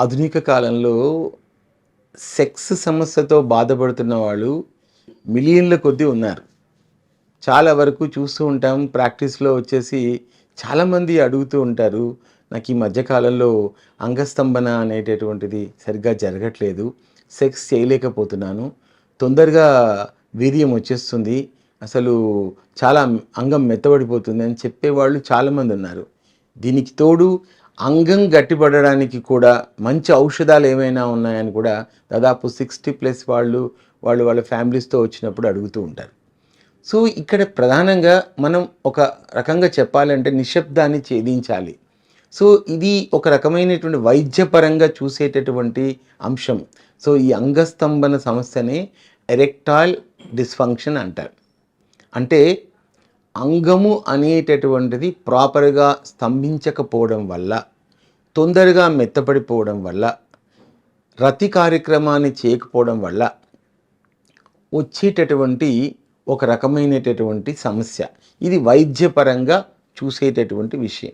ఆధునిక కాలంలో సెక్స్ సమస్యతో బాధపడుతున్న వాళ్ళు మిలియన్ల కొద్దీ ఉన్నారు. చాలా వరకు చూస్తూ ఉంటాం ప్రాక్టీస్లో వచ్చేసి చాలామంది అడుగుతూ ఉంటారు నాకు ఈ మధ్యకాలంలో అంగస్తంభన అనేటటువంటిది సరిగ్గా జరగట్లేదు సెక్స్ చేయలేకపోతున్నాను తొందరగా వీర్యం వచ్చేస్తుంది అసలు చాలా అంగం మెత్తబడిపోతుంది అని చెప్పేవాళ్ళు చాలామంది ఉన్నారు. దీనికి తోడు అంగం గట్టిపడడానికి కూడా మంచి ఔషధాలు ఏమైనా ఉన్నాయని కూడా దాదాపు సిక్స్టీ ప్లస్ వాళ్ళు వాళ్ళు వాళ్ళ ఫ్యామిలీస్తో వచ్చినప్పుడు అడుగుతూ ఉంటారు. సో ఇక్కడ ప్రధానంగా మనం ఒక రకంగా చెప్పాలంటే నిశ్శబ్దాన్ని ఛేదించాలి. సో ఇది ఒక రకమైనటువంటి వైద్యపరంగా చూసేటటువంటి అంశం. సో ఈ అంగస్తంభన సమస్యని ఎరెక్టాయిల్ డిస్ఫంక్షన్ అంటారు. అంటే అంగము అనేటటువంటిది ప్రాపర్గా స్తంభించకపోవడం వల్ల తొందరగా మెత్తపడిపోవడం వల్ల రతి కార్యక్రమాన్ని చేయకపోవడం వల్ల వచ్చేటటువంటి ఒక రకమైనటటువంటి సమస్య. ఇది వైద్యపరంగా చూసేటటువంటి విషయం.